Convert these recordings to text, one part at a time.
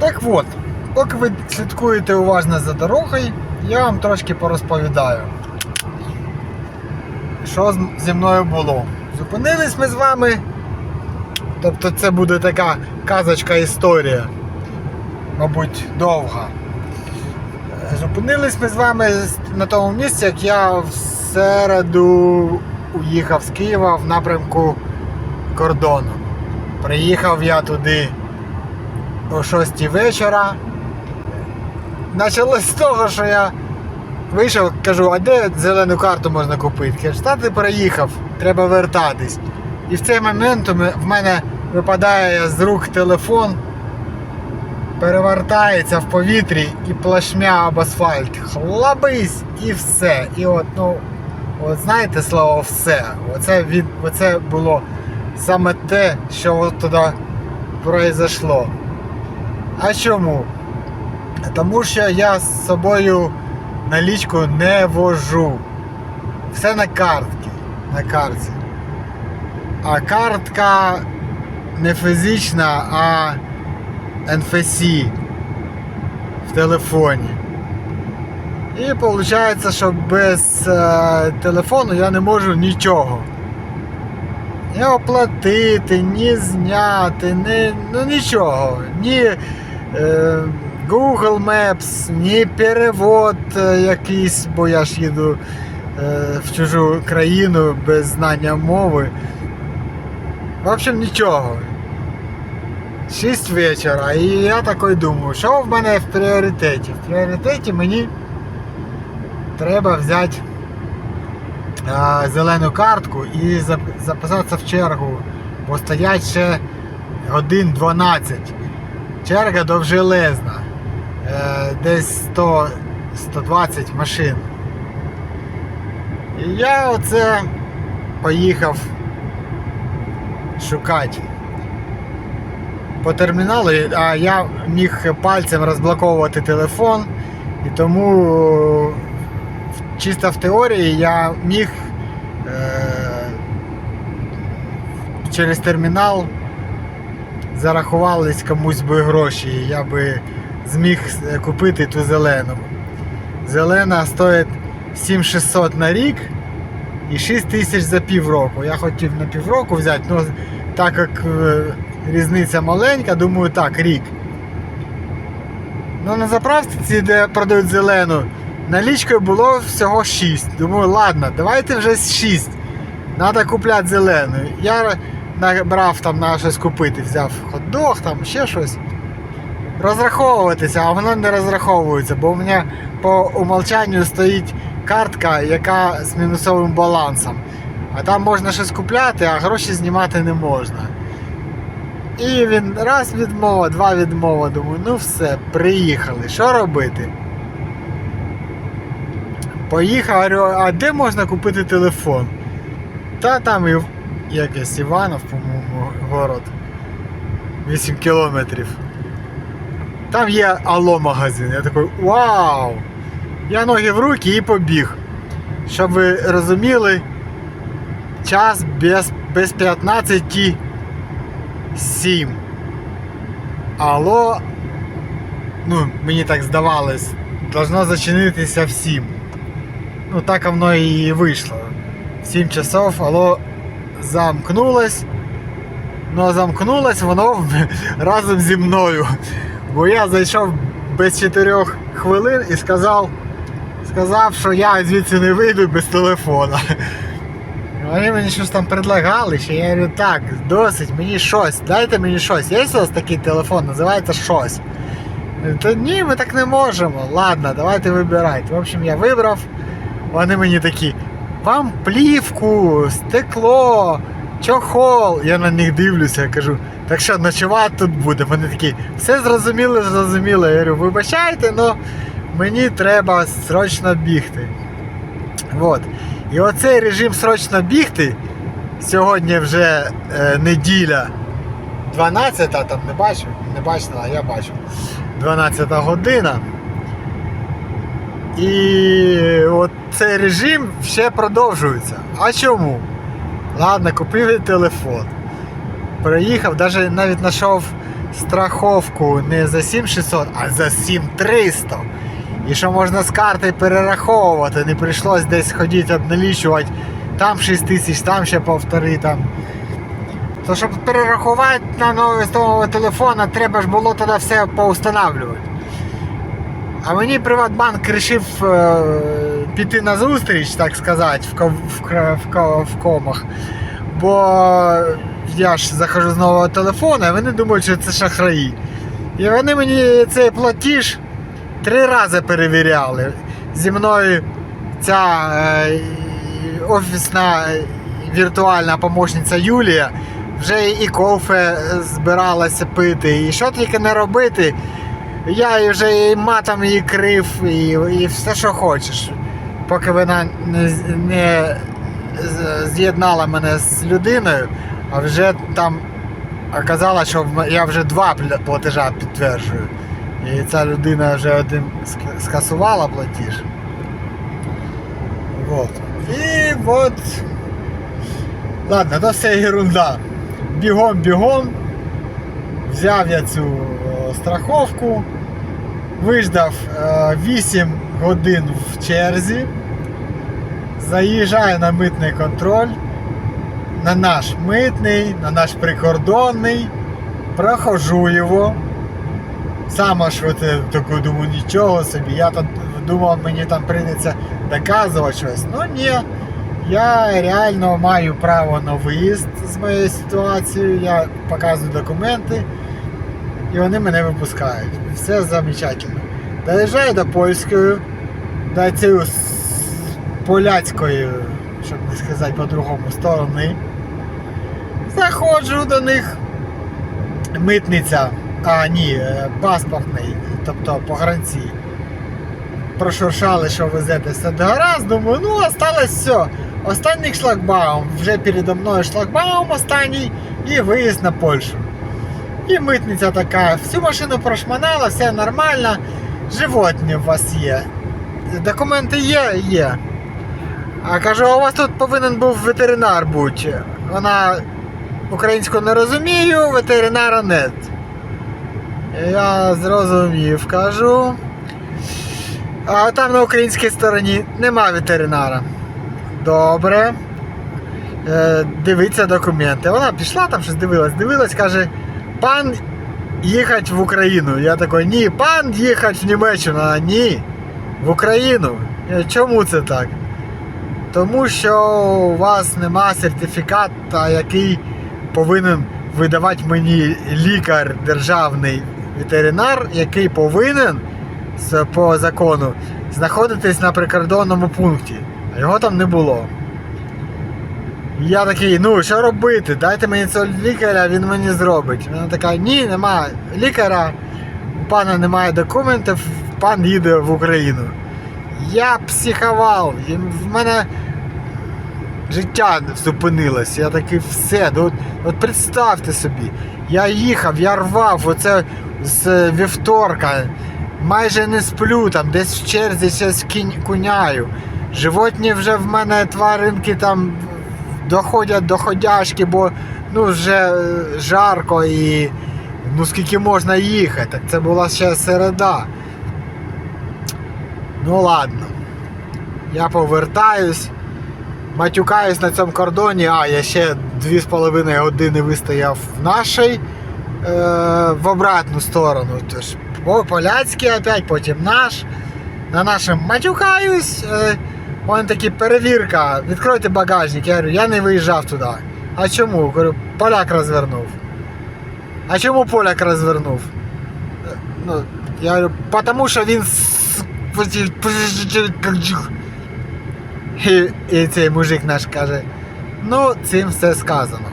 Так от, поки ви слідкуєте уважно за дорогою, я вам трошки порозповідаю, що зі мною було. Зупинились ми з вами. Тобто це буде така казочка історія, мабуть, довга. Зупинились ми з вами на тому місці, як я в середу уїхав з Києва в напрямку кордону. Приїхав я туди о 6 вечора. Почалось з того, що я вийшов, кажу, а де зелену карту можна купити? Та ти переїхав, треба вертатись. І в цей момент в мене випадає з рук телефон, перевертається в повітрі і плашмя об асфальт. Хлабись і все. І от, ну, от знаєте слово все. Оце, від, оце було саме те, що от туди произошло. А чому? Тому що я з собою налічку не вожу. Все на картці. На картці. А картка не фізична, а NFC в телефоні. І виходить, що без е, телефону я не можу нічого. Ні оплатити, ні зняти, ні, ну нічого. Ні Google Maps, ні перевод е, якийсь, бо я ж їду е, в чужу країну без знання мови. В общем, нічого. 6 вечора. І я такий думаю, що в мене в пріоритеті? В пріоритеті мені треба взяти а, зелену картку і записатися в чергу, бо стоять ще годин 12. Черга довжелезна. Е, десь 100, 120 машин. І я оце поїхав шукати по терміналу, а я міг пальцем розблоковувати телефон, і тому чисто в теорії я міг е, через термінал зарахувались комусь би гроші, я би зміг е, купити ту зелену. Зелена стоїть 7600 на рік і 6 тисяч за півроку. Я хотів на півроку взяти, але так як е, різниця маленька, думаю, так, рік. Ну на заправці, де продають зелену, налічкою було всього 6. Думаю, ладно, давайте вже 6. Треба купляти зелену. Я набрав там на щось купити, взяв хот-дог, там ще щось. Розраховуватися, а воно не розраховується, бо у мене по умолчанню стоїть картка, яка з мінусовим балансом. А там можна щось купляти, а гроші знімати не можна. І він раз відмова, два відмова. Думаю, ну все, приїхали. Що робити? Поїхав, а де можна купити телефон? Та там і в- якийсь Іванов, по-моєму, город. 8 кілометрів. Там є Алло магазин. Я такий, вау! Я ноги в руки і побіг. Щоб ви розуміли, час без, без 15 7. Алло, ну, мені так здавалось, должно зачинитися в 7. Ну, так воно і вийшло. В 7 часов алло замкнулось. Ну, замкнулось воно разом зі мною. Бо я зайшов без 4 хвилин і сказав, сказав, що я звідси не вийду без телефона. Вони мені щось там предлагали, ще я говорю, так, досить, мені щось, дайте мені щось. Є у вас такий телефон, називається щось. Та ні, ми так не можемо. Ладно, давайте вибирайте. В общем, я вибрав. Вони мені такі, вам плівку, стекло, чохол. Я на них дивлюся, кажу, так що ночувати тут буде. Вони такі, все зрозуміло, зрозуміло. Я говорю, вибачайте, але мені треба срочно бігти. Вот. І оцей режим срочно бігти. Сьогодні вже е, неділя 12, там не бачу, не бачила, а я бачу. 12 година. І от цей режим ще продовжується. А чому? Ладно, купив телефон. Приїхав, навіть навіть знайшов страховку не за 7600, а за 7300. І що можна з карти перераховувати, не прийшлось десь ходити обналічувати. Там 6 тисяч, там ще повтори там. То щоб перерахувати на новий нового телефона, треба ж було тоді все поустанавлювати. А мені Приватбанк вирішив е, піти на зустріч, так сказати, в, в, в, в комах. Бо я ж захожу з нового телефона, і вони думають, що це шахраї. І вони мені цей платіж три рази перевіряли. Зі мною ця е, офісна віртуальна помощниця Юлія вже і кофе збиралася пити, і що тільки не робити. Я вже і матом її крив, і, і все, що хочеш. Поки вона не, не з'єднала мене з людиною, а вже там оказалось, що я вже два платежа підтверджую. І ця людина вже один скасувала платіж. Вот. І от. Ладно, це все ерунда. Бігом, бігом. Взяв я цю страховку, виждав е, 8 годин в черзі, заїжджаю на митний контроль, на наш митний, на наш прикордонний, прохожу його. Саме ж е, таку думаю, нічого собі. Я тут думав, мені там прийдеться доказувати щось. Ну ні. Я реально маю право на виїзд з моєю ситуацією. Я показую документи, і вони мене випускають. Все замечательно. Доїжджаю до польської, до цієї поляцької, щоб не сказати по-другому, сторони. Заходжу до них. Митниця, а ні, е, паспортний, тобто погранці. Прошуршали, що везете все до гаразд, думаю, ну осталось все. Останній шлагбаум, вже передо мною шлагбаум останній і виїзд на Польщу. І митниця така, всю машину прошманала, все нормально, животні у вас є. Документи є, є. А кажу, а у вас тут повинен був ветеринар бути. Вона українську не розумію, ветеринара нет. Я зрозумів, кажу. А там на українській стороні нема ветеринара. Добре. Е, дивиться документи. Вона пішла там щось дивилась, дивилась, каже, пан їхати в Україну. Я такий, ні, пан їхати в Німеччину, а ні. В Україну. Чому це так? Тому що у вас нема сертифіката, який повинен видавати мені лікар державний ветеринар, який повинен по закону знаходитись на прикордонному пункті. А його там не було. Я такий, ну що робити? Дайте мені цього лікаря, він мені зробить. Вона така, ні, нема лікаря, у пана немає документів, пан їде в Україну. Я психував, і в мене життя зупинилось. Я такий все. Ну, от, представте собі, я їхав, я рвав оце з вівторка, майже не сплю, там, десь в черзі щось куняю. Животні вже в мене тваринки там доходять до ходяшки, бо ну, вже жарко і ну скільки можна їхати. Це була ще середа. Ну ладно. Я повертаюсь, матюкаюсь на цьому кордоні, а я ще 2,5 години вистояв в нашій е, в обратну сторону. Тож по- поляцький опять, потім наш. На нашому матюкаюсь. Е, вон такі перевірка, відкройте багажник. Я говорю, я не виїжджав туди. А чому? Говорю, поляк розвернув. А чому поляк розвернув? Ну, я говорю, потому що він і, і цей мужик наш каже, ну, цим все сказано.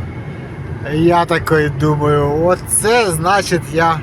Я такий думаю, оце значить я